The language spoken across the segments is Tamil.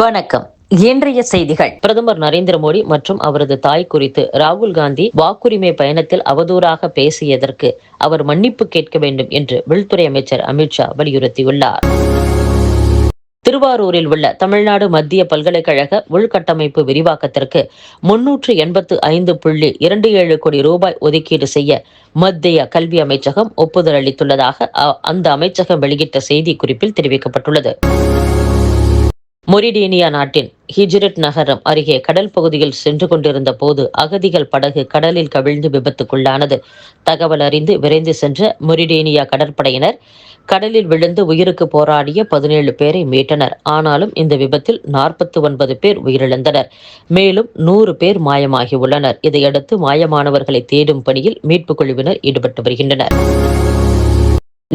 வணக்கம். இன்றைய செய்திகள். பிரதமர் நரேந்திர மோடி மற்றும் அவரது தாய் குறித்து ராகுல் காந்தி வாக்குரிமை பயணத்தில் அவதூறாக பேசியதற்கு அவர் மன்னிப்பு கேட்க வேண்டும் என்று உள்துறை அமைச்சர் அமித்ஷா வலியுறுத்தியுள்ளார். திருவாரூரில் உள்ள தமிழ்நாடு மத்திய பல்கலைக்கழக உள்கட்டமைப்பு விரிவாக்கத்திற்கு முன்னூற்று எண்பத்து ஐந்து புள்ளி இரண்டு ஏழு கோடி ரூபாய் ஒதுக்கீடு செய்ய மத்திய கல்வி அமைச்சகம் ஒப்புதல் அளித்துள்ளதாக அந்த அமைச்சகம் வெளியிட்ட செய்திக்குறிப்பில் தெரிவிக்கப்பட்டுள்ளது. மொரிடேனியா நாட்டின் ஹிஜ்ரட் நகரம் அருகே கடல் பகுதியில் சென்று கொண்டிருந்த போது அகதிகள் படகு கடலில் கவிழ்ந்து விபத்துக்குள்ளானது. தகவல் அறிந்து விரைந்து சென்ற மொரிடேனியா கடற்படையினர் கடலில் விழுந்து உயிருக்கு போராடிய பதினேழு பேரை மீட்டனர். ஆனாலும் இந்த விபத்தில் நாற்பத்தி ஒன்பது பேர் உயிரிழந்தனர். மேலும் நூறு பேர் மாயமாகி உள்ளனர் இதையடுத்து மாயமானவர்களை தேடும் பணியில் மீட்புக் குழுவினர் ஈடுபட்டு வருகின்றனர்.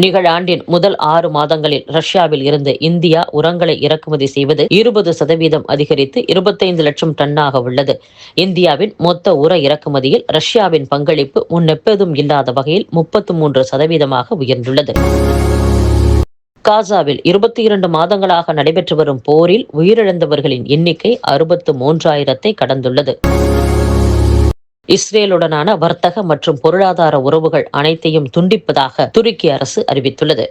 நிகழாண்டின் முதல் ஆறு மாதங்களில் ரஷ்யாவில் இருந்து இந்தியா உரங்களை இறக்குமதி செய்வது இருபது சதவீதம் அதிகரித்து இருபத்தைந்து லட்சம் டன்னாக உள்ளது. இந்தியாவின் மொத்த உர இறக்குமதியில் ரஷ்யாவின் பங்களிப்பு முன்னெப்பதும் இல்லாத வகையில் முப்பத்து மூன்று சதவீதமாக உயர்ந்துள்ளது. காசாவில் இருபத்தி இரண்டு மாதங்களாக நடைபெற்று வரும் போரில் உயிரிழந்தவர்களின் எண்ணிக்கை அறுபத்து மூன்றாயிரத்தை கடந்துள்ளது. இஸ்ரேலுடனான வர்த்தக மற்றும் பொருளாதார உறவுகள் அனைத்தையும் துண்டிப்பதாக துருக்கி அரசு அறிவித்துள்ளது.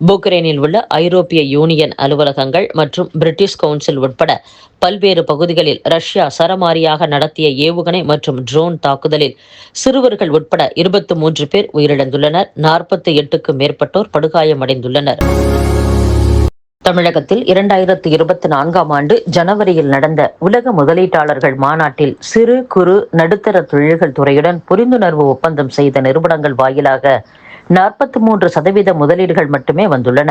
புக்ரைனில் உள்ள ஐரோப்பிய யூனியன் அலுவலகங்கள் மற்றும் பிரிட்டிஷ் கவுன்சில் உட்பட பல்வேறு பகுதிகளில் ரஷ்யா சரமாரியாக நடத்திய ஏவுகணை மற்றும் ட்ரோன் தாக்குதலில் சிறுவர்கள் உட்பட இருபத்தி மூன்று பேர் உயிரிழந்துள்ளனர். நாற்பத்தி எட்டுக்கும் மேற்பட்டோர் படுகாயமடைந்துள்ளனர். தமிழகத்தில் இரண்டாயிரத்தி இருபத்தி நான்காம் ஆண்டு ஜனவரியில் நடந்த உலக முதலீட்டாளர்கள் மாநாட்டில் சிறு குறு நடுத்தர தொழில்கள் துறையுடன் புரிந்துணர்வு ஒப்பந்தம் செய்த நிறுவனங்கள் வாயிலாக நாற்பத்தி மூன்று சதவீத முதலீடுகள் மட்டுமே வந்துள்ளன.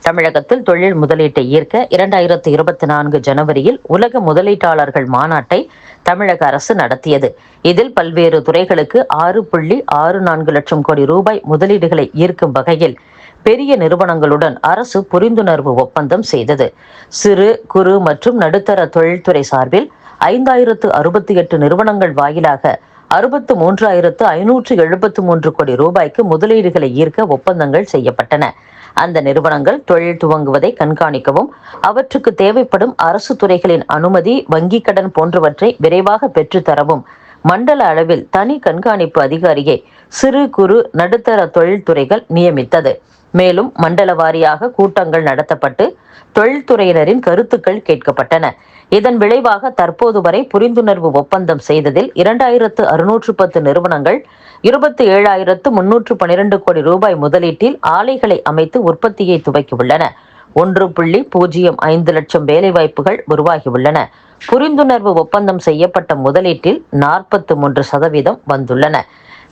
தமிழகத்தில் தொழில் முதலீட்டை ஈர்க்க இரண்டாயிரத்தி இருபத்தி நான்கு ஜனவரியில் உலக முதலீட்டாளர்கள் மாநாட்டை தமிழக அரசு நடத்தியது. இதில் பல்வேறு துறைகளுக்கு ஆறு புள்ளி ஆறு நான்கு லட்சம் கோடி ரூபாய் முதலீடுகளை ஈர்க்கும் வகையில் பெரிய நிறுவனங்களுடன் அரசு புரிந்துணர்வு ஒப்பந்தம் செய்தது. சிறு குறு மற்றும் நடுத்தர தொழில்துறை சார்பில் ஐந்தாயிரத்து அறுபத்தி எட்டு நிறுவனங்கள் வாயிலாக அறுபத்து மூன்றாயிரத்து ஐநூற்று எழுபத்து மூன்று கோடி ரூபாய்க்கு முதலீடுகளை ஈர்க்க ஒப்பந்தங்கள் செய்யப்பட்டன. அந்த நிறுவனங்கள் தொழில் துவங்குவதை கண்காணிக்கவும் அவற்றுக்கு தேவைப்படும் அரசு துறைகளின் அனுமதி வங்கிக் கடன் போன்றவற்றை விரைவாக பெற்றுத்தரவும் மண்டல அளவில் தனி கண்காணிப்பு அதிகாரியை சிறு குறு நடுத்தர தொழில்துறைகள் நியமித்தது. மேலும் மண்டல வாரியாக கூட்டங்கள் நடத்தப்பட்டு தொழில்துறையினரின் கருத்துக்கள் கேட்கப்பட்டன. இதன் விளைவாக தற்போது வரை புரிந்துணர்வு ஒப்பந்தம் செய்ததில் இரண்டாயிரத்து அறுநூற்று பத்து நிறுவனங்கள் இருபத்தி ஏழாயிரத்து முன்னூற்று பனிரெண்டு கோடி ரூபாய் முதலீட்டில் ஆலைகளை அமைத்து உற்பத்தியை துவக்கியுள்ளன. ஒன்று புள்ளி பூஜ்ஜியம் ஐந்து லட்சம் வேலைவாய்ப்புகள் உருவாகியுள்ளன. புரிந்துணர்வு ஒப்பந்தம் செய்யப்பட்ட முதலீட்டில் நாற்பத்து மூன்று சதவீதம் வந்துள்ளன.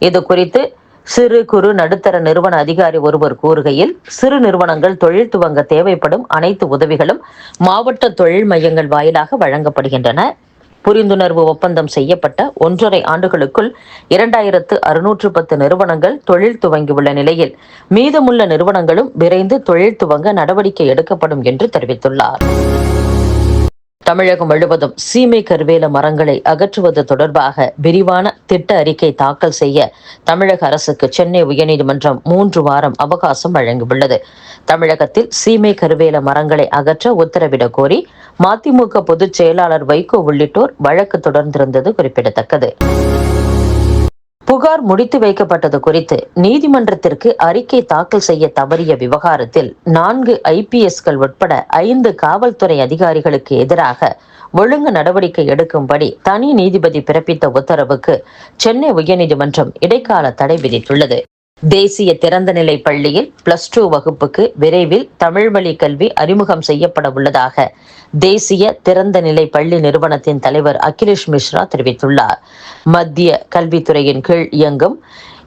இது குறித்து சிறு குறு நடுத்தர நிறுவன அதிகாரி ஒருவர் கூறுகையில் சிறு நிறுவனங்கள் தொழில் துவங்க தேவைப்படும் அனைத்து உதவிகளும் மாவட்ட தொழில் மையங்கள் வாயிலாக வழங்கப்படுகின்றன. புரிந்துணர்வு ஒப்பந்தம் செய்யப்பட்ட ஒன்றரை ஆண்டுகளுக்குள் இரண்டாயிரத்து அறுநூற்று பத்து நிறுவனங்கள் தொழில் துவங்கியுள்ள நிலையில் மீதமுள்ள நிறுவனங்களும் விரைந்து தொழில் துவங்க நடவடிக்கை எடுக்கப்படும் என்று தெரிவித்துள்ளார். தமிழகம் முழுவதும் சீமை கருவேல மரங்களை அகற்றுவது தொடர்பாக விரிவான திட்ட அறிக்கை தாக்கல் செய்ய தமிழக அரசுக்கு சென்னை உயர்நீதிமன்றம் மூன்று வாரம் அவகாசம் வழங்கியுள்ளது. தமிழகத்தில் சீமை கருவேல மரங்களை அகற்ற உத்தரவிடக் கோரி மதிமுக பொதுச் செயலாளர் வைகோ உள்ளிட்டோர் வழக்கு தொடர்ந்திருந்தது குறிப்பிடத்தக்கது. புகார் முடித்து வைக்கப்பட்டது குறித்து நீதிமன்றத்திற்கு அறிக்கை தாக்கல் செய்ய தவறிய விவகாரத்தில் நான்கு ஐபிஎஸ்கள் உட்பட ஐந்து காவல்துறை அதிகாரிகளுக்கு எதிராக ஒழுங்கு நடவடிக்கை எடுக்கும்படி தனி நீதிபதி பிறப்பித்த உத்தரவுக்கு சென்னை உயர்நீதிமன்றம் இடைக்கால தடை விதித்துள்ளது. தேசிய திறந்தநிலை பள்ளியில் பிளஸ் டூ வகுப்புக்கு விரைவில் தமிழ் வழி கல்வி அறிமுகம் செய்யப்பட உள்ளதாக தேசிய திறந்தநிலை பள்ளி நிறுவனத்தின் தலைவர் அகிலேஷ் மிஸ்ரா தெரிவித்துள்ளார். மத்திய கல்வித்துறையின் கீழ் இயங்கும்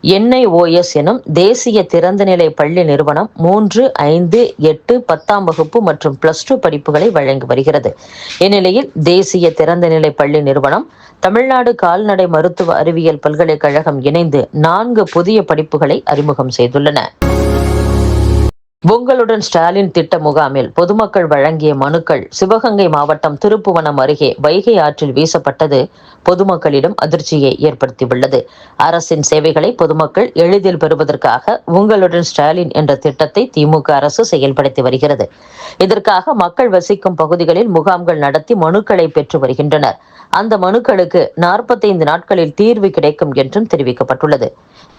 என்ஐஓஎஸ் எனும் தேசிய திறந்தநிலை பள்ளி நிறுவனம் மூன்று ஐந்து எட்டு பத்தாம் வகுப்பு மற்றும் பிளஸ் டூ படிப்புகளை வழங்கி வருகிறது. இந்நிலையில் தேசிய திறந்தநிலை பள்ளி நிறுவனம் தமிழ்நாடு கால்நடை மருத்துவ அறிவியல் பல்கலைக்கழகம் இணைந்து நான்கு புதிய படிப்புகளை அறிமுகம் செய்துள்ளன. உங்களுடன் ஸ்டாலின் திட்ட முகாமில் பொதுமக்கள் வழங்கிய மனுக்கள் சிவகங்கை மாவட்டம் திருப்புவனம் அருகே வைகை ஆற்றில் வீசப்பட்டது. பொதுமக்களிடம் அதிர்ச்சியை ஏற்படுத்தியுள்ளது. அரசின் சேவைகளை பொதுமக்கள் எளிதில் பெறுவதற்காக உங்களுடன் ஸ்டாலின் என்ற திட்டத்தை திமுக அரசு செயல்படுத்தி வருகிறது. இதற்காக மக்கள் வசிக்கும் பகுதிகளில் முகாம்கள் நடத்தி மனுக்களை பெற்று வருகின்றனர். அந்த மனுக்களுக்கு நாற்பத்தைந்து நாட்களில் தீர்வு கிடைக்கும் என்றும் தெரிவிக்கப்பட்டுள்ளது.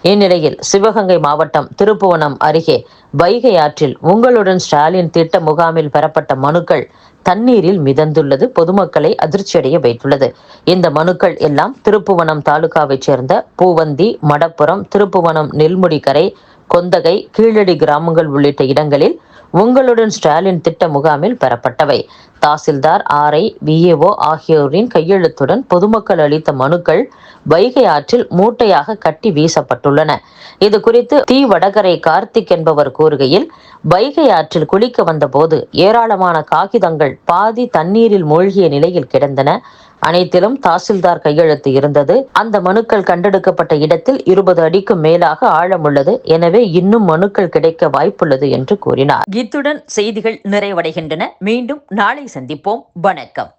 இந்நிலையில் சிவகங்கை மாவட்டம் திருப்புவனம் அருகே வைகை ஆற்றில் உங்களுடன் ஸ்டாலின் திட்ட முகாமில் பெறப்பட்ட மனுக்கள் தண்ணீரில் மிதந்துள்ளது. பொதுமக்களை அதிர்ச்சியடைய வைத்துள்ளது. இந்த மனுக்கள் எல்லாம் திருப்புவனம் தாலுகாவைச் சேர்ந்த பூவந்தி மடப்புறம் திருப்புவனம் நெல்முடிக்கரை கொந்தகை கீழடி கிராமங்கள் உள்ளிட்ட இடங்களில் உங்களுடன் ஸ்டாலின் திட்ட முகாமில் பெறப்பட்டவை. தாசில்தார் ஆர்ஐ விஏஓ ஆகியோரின் கையெழுத்துடன் பொதுமக்கள் அளித்த மனுக்கள் வைகை ஆற்றில் மூட்டையாக கட்டி வீசப்பட்டுள்ளன. இது குறித்து தி. வடகரை கார்த்திக் என்பவர் கூறுகையில் வைகை ஆற்றில் குளிக்க வந்தபோது ஏராளமான காகிதங்கள் பாதி தண்ணீரில் மூழ்கிய நிலையில் கிடந்தன. அனைத்திலும் தாசில்தார் கையெழுத்து இருந்தது. அந்த மனுக்கள் கண்டெடுக்கப்பட்ட இடத்தில் இருபது அடிக்கும் மேலாக ஆழம் உள்ளது. எனவே இன்னும் மனுக்கள் கிடைக்க வாய்ப்புள்ளது என்று கூறினார். இத்துடன் செய்திகள் நிறைவடைகின்றன. மீண்டும் நாளை சந்திப்போம். வணக்கம்.